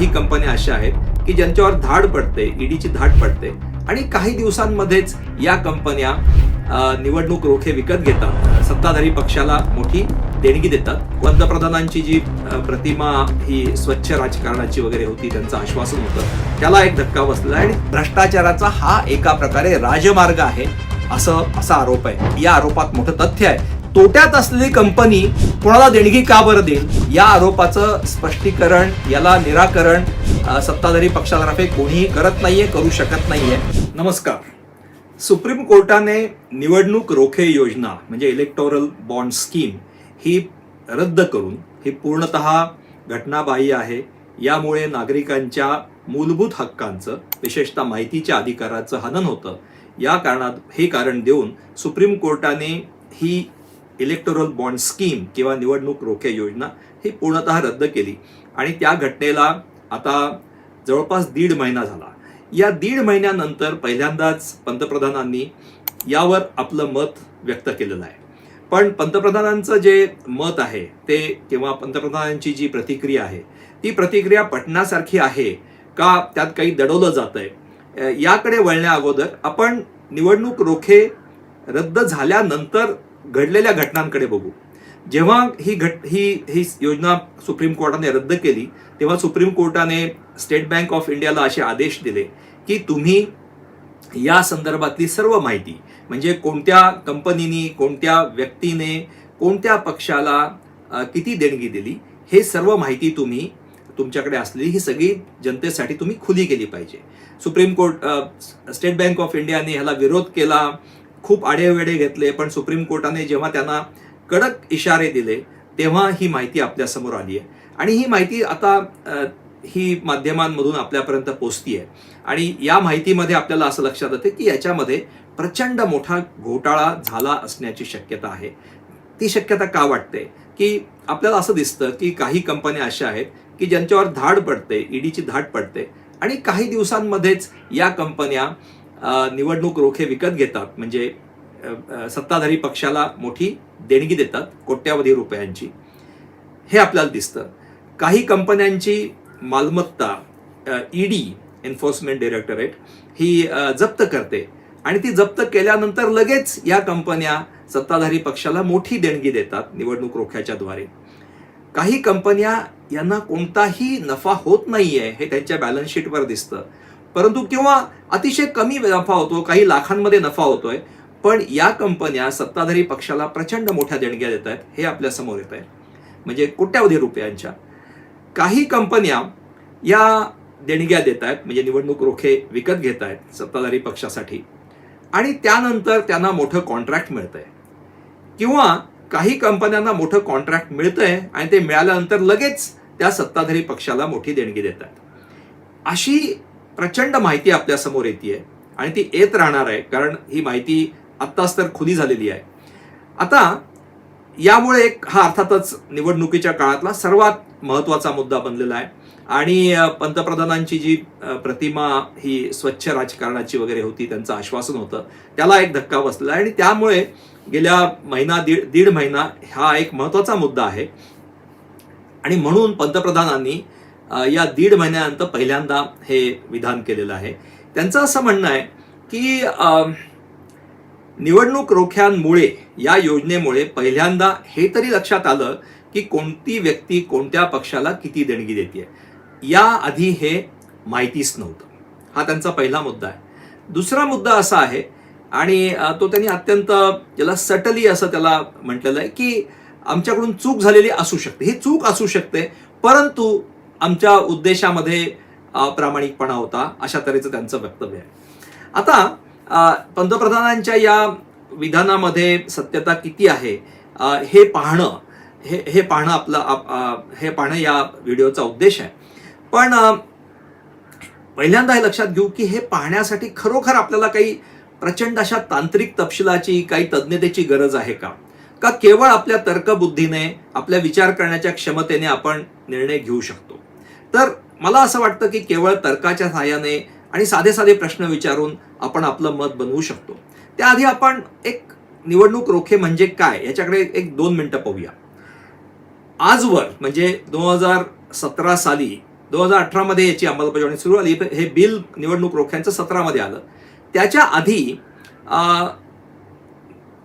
काही कंपन्या अशा आहेत की ज्यांच्यावर धाड पडते ईडीची धाड पडते. आणि काही दिवसांमध्येच या कंपन्या निवडणूक रोखे विकत घेतात. सत्ताधारी पक्षाला मोठी देणगी देतात. पंतप्रधानांची जी प्रतिमा ही स्वच्छ राजकारणाची वगैरे होती त्यांचं आश्वासन होतं त्याला एक धक्का बसलेला आहे. आणि भ्रष्टाचाराचा हा एका प्रकारे राजमार्ग आहे असं असा आरोप आहे. या आरोपात मोठं तथ्य आहे तोट्यात असलेली कंपनी कोणाला देणगी का बरं देईल? या आरोपाचं स्पष्टीकरण याला निराकरण सत्ताधारी पक्षातर्फे कोणीही करत नाहीये करू शकत नाहीये. नमस्कार. सुप्रीम कोर्टाने निवडणूक रोखे योजना म्हणजे इलेक्टोरल बॉन्ड स्कीम ही रद्द करून ही पूर्णतः घटनाबाह्य आहे. यामुळे नागरिकांच्या मूलभूत हक्कांचं विशेषतः माहितीच्या अधिकाराचं हनन होतं. या कारणात हे कारण देऊन सुप्रीम कोर्टाने ही इलेक्टोरल बॉन्ड स्कीम किंवा निवडणूक रोखे योजना ही पूर्णतः रद्द केली. आणि त्या घटनेला आता जवळपास दीड महिना झाला. या दीड महिन्यानंतर पहिल्यांदाच पंतप्रधानांनी यावर आपलं मत व्यक्त केलेलं आहे. पण पंतप्रधानांचं जे मत आहे ते किंवा पंतप्रधानांची जी प्रतिक्रिया आहे ती प्रतिक्रिया पटण्यासारखी आहे का त्यात काही दडवलं जात आहे याकडे वळण्या अगोदर आपण निवडणूक रोखे रद्द झाल्यानंतर घडलेल्या घटनांकडे बघू. जेव्हा ही घट ही ही योजना सुप्रीम कोर्टाने रद्द केली तेव्हा सुप्रीम कोर्टाने स्टेट बँक ऑफ इंडियाला असे आदेश दिले की तुम्ही या संदर्भातली सर्व माहिती म्हणजे कोणत्या कंपनीनी कोणत्या व्यक्तीने कोणत्या पक्षाला किती देणगी दिली हे सर्व माहिती तुम्ही तुमच्याकडे असलेली ही सगळी जनतेसाठी तुम्ही खुली केली पाहिजे. Supreme court state bank of इंडियाने ह्याला विरोध केला खूप आढेवेढे घेतले पण सुप्रीम कोर्टाने जेव्हा त्यांना कडक इशारे दिले तेव्हा ही माहिती आपल्यासमोर आली आहे. आणि ही माहिती आता ही माध्यमांमधून आपल्यापर्यंत पोचती आहे आणि या माहितीमध्ये आपल्याला असं लक्षात येते की याच्यामध्ये प्रचंड मोठा घोटाळा झाला असण्याची शक्यता आहे. ती शक्यता का वाटते? की आपल्याला असं दिसतं की काही कंपन्या अशा आहेत की ज्यांच्यावर धाड पडते ईडीची धाड पडते. आणि काही दिवसांमध्येच या कंपन्या निवडणूक रोखे विकत घेतात. म्हणजे सत्ताधारी पक्षाला मोठी देणगी देतात कोट्यावधी रुपयांची. हे आपल्याला दिसतं. काही कंपन्यांची मालमत्ता ईडी एन्फोर्समेंट डायरेक्टरेट ही जप्त करते. आणि ती जप्त केल्यानंतर लगेच या कंपन्या सत्ताधारी पक्षाला मोठी देणगी देतात निवडणूक रोख्याच्या द्वारे. काही कंपन्या यांना कोणताही नफा होत नाहीये हे त्यांच्या बॅलन्स शीटवर दिसतं. परंतु किंवा अतिशय कमी नफा होतो काही लाखांमध्ये नफा होतोय पण या कंपन्या सत्ताधारी पक्षाला प्रचंड मोठ्या देणग्या देत आहेत हे आपल्यासमोर येत आहे. म्हणजे कोट्यावधी रुपयांच्या. काही कंपन्या या देणग्या देत आहेत म्हणजे निवडणूक रोखे विकत घेत आहेत सत्ताधारी पक्षासाठी. आणि त्यानंतर त्यांना मोठं कॉन्ट्रॅक्ट मिळतंय. किंवा काही कंपन्यांना मोठं कॉन्ट्रॅक्ट मिळतंय आणि ते मिळाल्यानंतर लगेच त्या सत्ताधारी पक्षाला मोठी देणगी देत आहेत. अशी प्रचंड माहिती आपल्यासमोर येते आणि ती येत राहणार आहे कारण ही माहिती आत्ताच तर खुली झालेली आहे. आता यामुळे एक हा अर्थातच निवडणुकीच्या काळातला सर्वात महत्त्वाचा मुद्दा बनलेला आहे. आणि पंतप्रधानांची जी प्रतिमा ही स्वच्छ राजकारणाची वगैरे होती त्यांचं आश्वासन होतं त्याला एक धक्का बसलेला आहे. आणि त्यामुळे गेल्या महिना दीड दीड महिना हा एक महत्त्वाचा मुद्दा आहे. आणि म्हणून पंतप्रधानांनी या दीड महिन्यानंतर पहिल्यांदा हे विधान केलेलं आहे. त्यांचं असं म्हणणं आहे की निवडणूक रोख्यांमुळे या योजनेमुळे पहिल्यांदा हे तरी लक्षात आलं की कोणती व्यक्ती कोणत्या पक्षाला किती देणगी देते या आधी हे माहितीच नव्हतं. हा त्यांचा पहिला मुद्दा आहे. दुसरा मुद्दा असा आहे आणि तो त्यांनी अत्यंत ज्याला सटली असं त्याला म्हटलेलं आहे की आमच्याकडून चूक झालेली असू शकते. ही चूक असू शकते परंतु आमच्या उद्देशामध्ये प्रामाणिकपणा होता अशा तऱ्हेचं त्यांचं वक्तव्य आहे. आता पंतप्रधानांच्या या विधानामध्ये सत्यता किती आहे हे पाहणं हे हे पाहणं आपलं आप- हे पाहणं या व्हिडिओचा उद्देश आहे. पण पहिल्यांदा हे लक्षात घेऊ की हे पाहण्यासाठी खरोखर आपल्याला काही प्रचंड अशा तांत्रिक तपशिलाची काही तज्ज्ञतेची गरज आहे का? का केवळ आपल्या तर्कबुद्धीने आपल्या विचार करण्याच्या क्षमतेने आपण निर्णय घेऊ शकतो? तर मला असं वाटतं की केवळ तर्काच्या सहाय्याने आणि साधे साधे प्रश्न विचारून आपण आपलं मत बनवू शकतो. त्याआधी आपण एक निवडणूक रोखे म्हणजे काय याच्याकडे एक दोन मिनटं पाहूया. आजवर म्हणजे दोन हजार सतरा साली दोन हजार अठरामध्ये याची अंमलबजावणी सुरू आली हे बिल निवडणूक रोख्यांचं सतरामध्ये आलं. त्याच्या आधी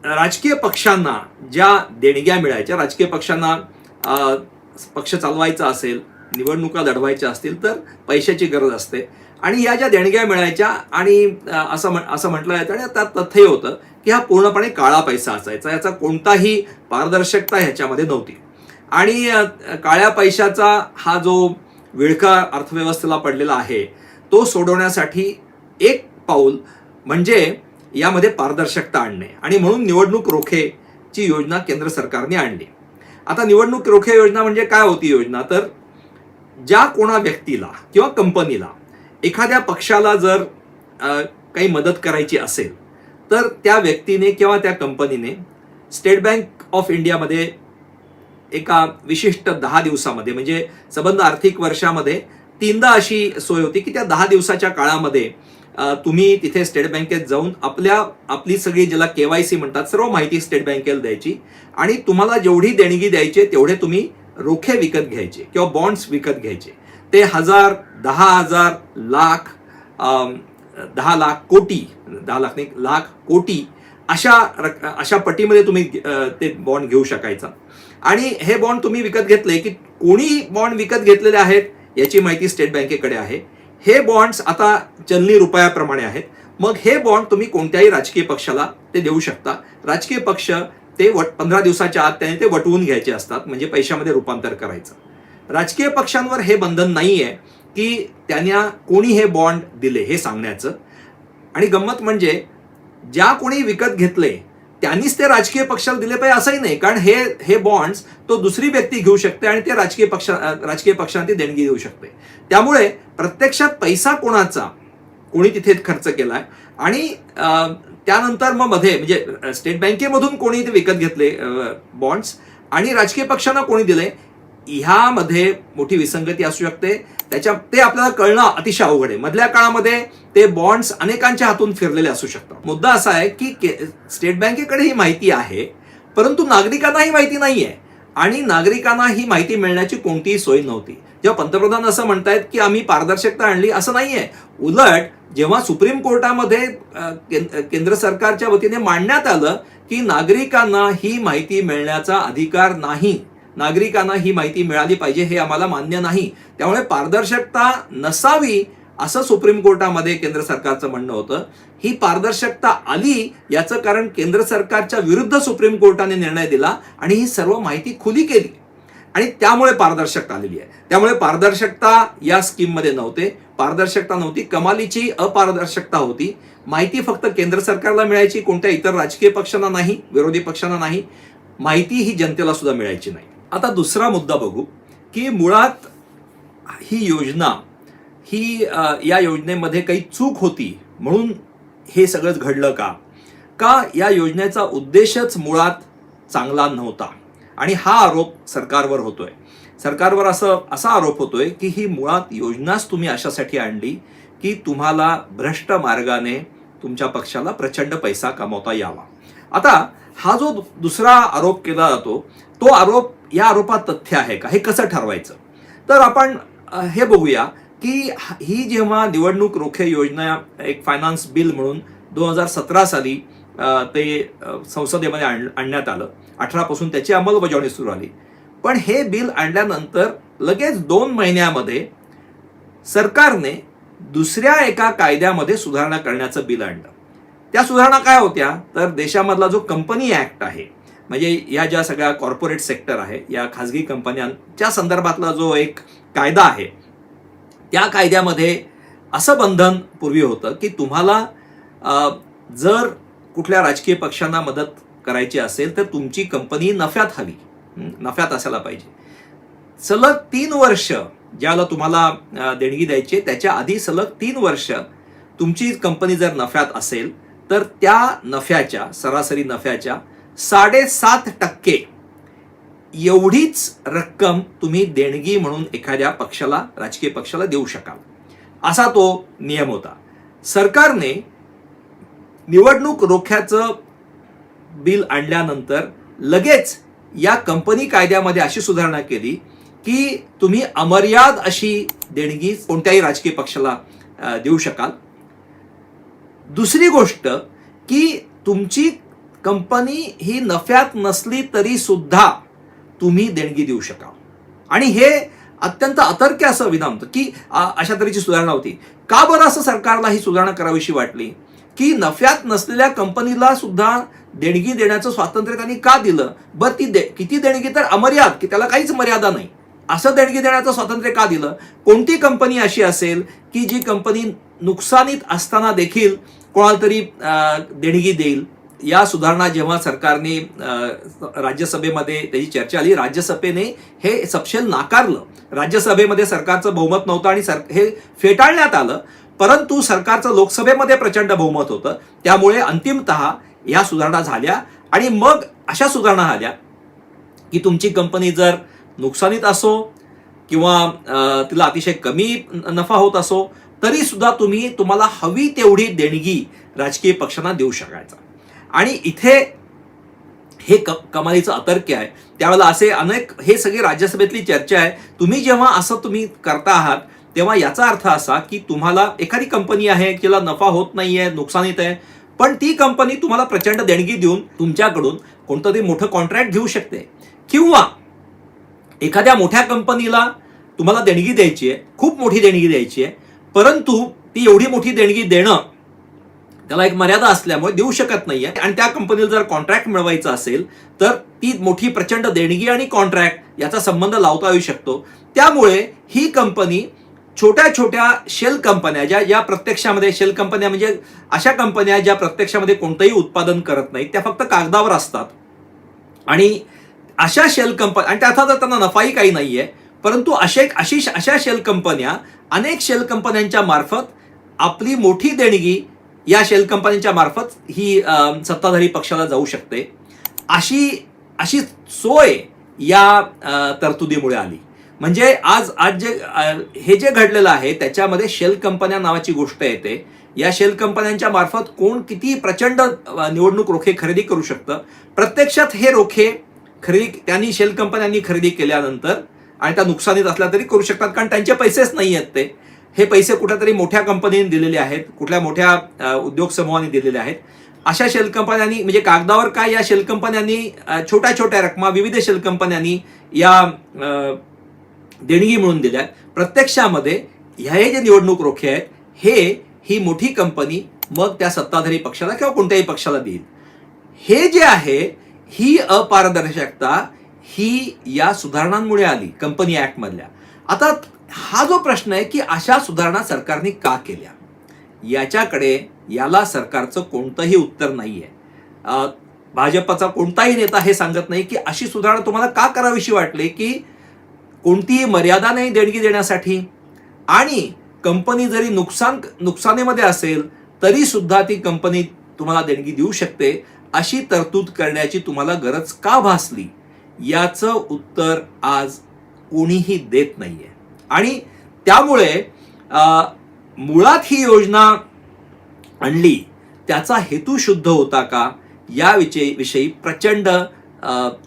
राजकीय पक्षांना ज्या देणग्या मिळायच्या राजकीय पक्षांना पक्ष चालवायचा असेल निवडणुका लढवायच्या असतील तर पैशाची गरज असते. आणि या ज्या देणग्या मिळायच्या आणि असं म्हण असं म्हटलं जातं आणि त्यात तथ्य होतं की हा पूर्णपणे काळा पैसा असायचा. याचा कोणताही पारदर्शकता ह्याच्यामध्ये नव्हती. आणि काळ्या पैशाचा हा जो विळखा अर्थव्यवस्थेला पडलेला आहे तो सोडवण्यासाठी एक पाऊल म्हणजे यामध्ये पारदर्शकता आणणे. आणि म्हणून निवडणूक रोखेची योजना केंद्र सरकारने आणली. आता निवडणूक रोखे योजना म्हणजे काय होती योजना? तर ज्या कोणा व्यक्तीला किंवा कंपनीला एखाद्या पक्षाला जर काही मदत करायची असेल तर त्या व्यक्तीने किंवा त्या कंपनीने स्टेट बँक ऑफ इंडियामध्ये एका विशिष्ट दहा दिवसामध्ये म्हणजे संबंध आर्थिक वर्षामध्ये तीनदा अशी सोय होती की त्या दहा दिवसाच्या काळामध्ये तुम्ही तिथे स्टेट बँकेत जाऊन आपल्या आपली सगळी ज्याला केवायसी म्हणतात सर्व माहिती स्टेट बँकेला द्यायची आणि तुम्हाला जेवढी देणगी द्यायची तेवढे तुम्ही रोखे विकत घ्यायचे किंवा बॉन्ड्स विकत घ्यायचे. ते हजार दहा हजार लाख दहा लाख कोटी दहा लाख नाही लाख कोटी अशा रक- अशा पटीमध्ये तुम्ही ते बॉन्ड घेऊ शकायचा. आणि हे बॉन्ड तुम्ही विकत घेतले की कोणी बॉन्ड विकत घेतलेले आहेत याची माहिती स्टेट बँकेकडे आहे. हे बॉन्ड्स आता चलनी रुपयाप्रमाणे आहेत. मग हे बॉन्ड तुम्ही कोणत्याही राजकीय पक्षाला ते देऊ शकता. राजकीय पक्ष ते वट पंधरा दिवसाच्या आत त्याने ते वटवून घ्यायचे असतात म्हणजे पैशामध्ये रूपांतर करायचं. राजकीय पक्षांवर हे बंधन नाही आहे की त्यांना कोणी हे बॉन्ड दिले हे सांगण्याचं. आणि गंमत म्हणजे ज्या कोणी विकत घेतले त्यांनीच ते राजकीय पक्षाला दिले पाहिजे असंही नाही कारण हे हे बॉन्ड्स तो दुसरी व्यक्ती घेऊ शकते आणि ते राजकीय पक्ष राजकीय पक्षांना ती देणगी देऊ शकते. त्यामुळे प्रत्यक्षात पैसा कोणाचा? कोणी तिथे खर्च केलाय. आणि त्यानंतर मग मध्ये म्हणजे स्टेट बँकेमधून कोणी ते विकत घेतले बॉन्ड्स आणि राजकीय पक्षांना कोणी दिले ह्यामध्ये मोठी विसंगती असू शकते. त्याच्या ते आपल्याला कळणं अतिशय अवघड आहे. मधल्या काळामध्ये ते बॉन्ड्स अनेकांच्या हातून फिरलेले असू शकतात. मुद्दा असा आहे की के- स्टेट बँकेकडे ही माहिती आहे परंतु नागरिकांना ही माहिती नाही आहे आणि नागरिकांना ही माहिती मिळण्याची कोणतीही सोय नव्हती. जेव्हा पंतप्रधान असं म्हणतायत की आम्ही पारदर्शकता आणली असं नाहीये. उलट जेव्हा सुप्रीम कोर्टामध्ये केंद्र सरकारच्या वतीने मांडण्यात आलं की नागरिकांना ही माहिती मिळण्याचा अधिकार नाही नागरिकांना ही माहिती मिळाली पाहिजे हे आम्हाला मान्य नाही त्यामुळे पारदर्शकता नसावी असं सुप्रीम कोर्टामध्ये केंद्र सरकारचं म्हणणं होतं. ही पारदर्शकता आली याचं कारण केंद्र सरकारच्या विरुद्ध सुप्रीम कोर्टाने निर्णय दिला आणि ही सर्व माहिती खुली केली. आणि त्यामुळे पारदर्शकता आलेली आहे. त्यामुळे पारदर्शकता या स्कीममध्ये नव्हते. पारदर्शकता नव्हती. कमालीची अपारदर्शकता होती. माहिती फक्त केंद्र सरकारला मिळायची कोणत्या इतर राजकीय पक्षांना नाही विरोधी पक्षांना नाही. माहिती ही जनतेला सुद्धा मिळायची नाही. आता दुसरा मुद्दा बघू की मुळात ही योजना ही या योजनेमध्ये काही चूक होती म्हणून हे सगळंच घडलं का? का या योजनेचा उद्देशच मुळात चांगला नव्हता? आणि हा आरोप सरकारवर होतोय. सरकारवर असं असा आरोप होतोय की ही मुळात योजनाच तुम्ही अशासाठी आणली की तुम्हाला भ्रष्ट मार्गाने तुमच्या पक्षाला प्रचंड पैसा कमवता यावा. आता हा जो दु- दुसरा आरोप केला जातो तो आरोप या आरोपात तथ्य आहे का? हे कसं ठरवायचं? तर आपण हे बघूया. की ही जेव्हा निवडणूक रोखे योजना एक फायनान्स बिल म्हणून दोन हजार सतरा साली ते संसदेमध्ये आण- आणण्यात आलं. अठरापासून त्याची अंमलबजावणी सुरू आली पण हे बिल आणल्यानंतर लगेच दोन महिन्यामध्ये सरकारने दुसऱ्या एका कायद्यामध्ये सुधारणा करण्याचं बिल आणलं. त्या सुधारणा काय होत्या? तर देशामधला जो कंपनी ऍक्ट आहे म्हणजे या ज्या सगळ्या कॉर्पोरेट सेक्टर आहे या खाजगी कंपन्यांच्या संदर्भातला जो एक कायदा आहे त्या कायद्यामध्ये असं बंधन पूर्वी होतं की तुम्हाला जर कुठल्या राजकीय पक्षांना मदत करायची असेल तर तुमची कंपनी नफ्यात हवी. नफ्यात असायला पाहिजे. सलग तीन वर्ष ज्याला तुम्हाला देणगी द्यायची आहे, त्याच्या आधी सलग तीन वर्ष तुमची कंपनी जर नफ्यात असेल तर त्या नफ्याच्या सरासरी नफ्याच्या साडेसात टक्के एवढीच रक्कम तुम्ही देणगी म्हणून एखाद्या पक्षाला राजकीय पक्षाला देऊ शकाल. असा तो नियम होता. सरकारने निवडणूक रोख्याचं बिल आणल्यानंतर लगेच या कंपनी कायद्यामध्ये अशी सुधारणा केली की तुम्ही अमर्याद अशी देणगी कोणत्याही राजकीय पक्षाला देऊ शकाल. दुसरी गोष्ट की तुमची कंपनी ही नफ्यात नसली तरी सुद्धा तुम्ही देणगी देऊ शकाल. आणि हे अत्यंत अतर्क्य असं विधान होतं की अशा तऱ्हेची सुधारणा होती. का बरं असं सरकारला ही सुधारणा करावीशी वाटली? की नफ्यात नसलेल्या कंपनीला सुद्धा देणगी देण्याचं स्वातंत्र्य त्यांनी का दिलं? बरं ती दे किती देणगी तर अमर्याद की त्याला काहीच मर्यादा नाही. असं देणगी देण्याचं स्वातंत्र्य का दिलं? कोणती कंपनी अशी असेल की जी कंपनी नुकसानीत असताना देखील कोणाला तरी देणगी देईल? या सुधारणा जेव्हा सरकारने राज्यसभेमध्ये त्याची चर्चा आली राज्यसभेने हे सपशेल नाकारलं. राज्यसभेमध्ये सरकारचं बहुमत नव्हतं आणि सर हे फेटाळण्यात आलं. परंतु सरकारचं लोकसभेमध्ये प्रचंड बहुमत होतं. त्यामुळे अंतिमत या सुधारणा झाल्या आणि मग अशा सुधारणा आल्या की तुमची कंपनी जर नुकसानीत असो किंवा तिला अतिशय कमी नफा होत असो तरी सुद्धा तुम्ही तुम्हाला हवी तेवढी देणगी राजकीय पक्षांना देऊ शकायचा. आणि इथे हे क कमालीचं अतर्क्य आहे. त्यावेळेला असे अनेक हे सगळी राज्यसभेतली चर्चा आहे. तुम्ही जेव्हा असं तुम्ही करता आहात तेव्हा याचा अर्थ असा की तुम्हाला एखादी कंपनी आहे तिला नफा होत नाही आहे नुकसानीत आहे पण ती कंपनी तुम्हाला प्रचंड देणगी देऊन तुमच्याकडून कोणतं तरी मोठं कॉन्ट्रॅक्ट घेऊ शकते. किंवा एखाद्या मोठ्या कंपनीला तुम्हाला देणगी द्यायची आहे खूप मोठी देणगी द्यायची आहे परंतु ती एवढी मोठी देणगी देणं त्याला एक मर्यादा असल्यामुळे देऊ शकत नाहीये. आणि त्या कंपनीला जर कॉन्ट्रॅक्ट मिळवायचं असेल तर ती मोठी प्रचंड देणगी आणि कॉन्ट्रॅक्ट याचा संबंध लावता येऊ शकतो. त्यामुळे ही कंपनी छोट्या छोट्या शेल कंपन्या ज्या या प्रत्यक्षामध्ये शेल कंपन्या म्हणजे अशा कंपन्या ज्या प्रत्यक्षामध्ये कोणतंही उत्पादन करत नाहीत. त्या फक्त कागदावर असतात. आणि अशा शेल कंपन्या आणि त्याचा तर त्यांना नफाही काही नाहीये परंतु असे अशी अशा शेल कंपन्या अनेक शेल कंपन्यांच्या मार्फत आपली मोठी देणगी या शेल कंपन्यांच्या मार्फत ही सत्ताधारी पक्षाला जाऊ शकते. अशी अशी सोय या तरतुदीमुळे आली. म्हणजे आज आज जे हे जे घडलेलं आहे त्याच्यामध्ये शेल कंपन्या नावाची गोष्ट येते. या शेल कंपन्यांच्या मार्फत कोण किती प्रचंड निवडणूक रोखे खरेदी करू शकतं. प्रत्यक्षात हे रोखे खरेदी त्यांनी शेल कंपन्यांनी खरेदी केल्यानंतर आणि त्या नुकसानीत असल्या तरी करू शकतात कारण त्यांचे पैसेच नाही आहेत ते. हे पैसे कुठेतरी मोठ्या कंपनीने दिलेले आहेत कुठल्या मोठ्या उद्योग समूहाने दिलेले आहेत. अशा शेल कंपन्यांनी म्हणजे कागदावर काय या शेल कंपन्यांनी छोट्या छोट्या रकमा विविध शेल कंपन्यांनी या देणगी म्हणून दिल्या आहेत. प्रत्यक्षामध्ये हे जे निवडणूक रोखे आहेत हे ही मोठी कंपनी मग त्या सत्ताधारी पक्षाला किंवा कोणत्याही पक्षाला देईल. हे जे आहे ही अपारदर्शकता ही या सुधारणांमुळे आली कंपनी ऍक्ट मधल्या आता हा जो प्रश्न आहे की अशा सुधारणा सरकारने का केल्या? याच्याकडे याला सरकारचं कोणतंही उत्तर नाही आहे भाजपचा कोणताही नेता हे सांगत नाही की अशी सुधारणा तुम्हाला का करावीशी वाटली की कोणतीही मर्यादा नाही देणगी देण्यासाठी? आणि कंपनी जरी नुकसान नुकसानीमध्ये असेल तरी सुद्धा ती कंपनी तुम्हाला देणगी देऊ शकते. अशी तरतूद करण्याची तुम्हाला गरज का भासली? याचं उत्तर आज कोणीही देत नाहीये. आणि त्यामुळे मुळात ही योजना आणली त्याचा हेतू शुद्ध होता का? या विषयी विषयी प्रचंड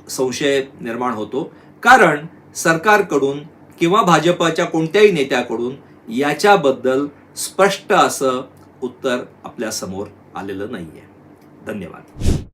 संशय निर्माण होतो. कारण सरकारकडून किंवा भाजपच्या कोणत्याही नेत्याकडून याच्याबद्दल स्पष्ट असं उत्तर आपल्यासमोर आलेलं आलेलं नाहीये. धन्यवाद.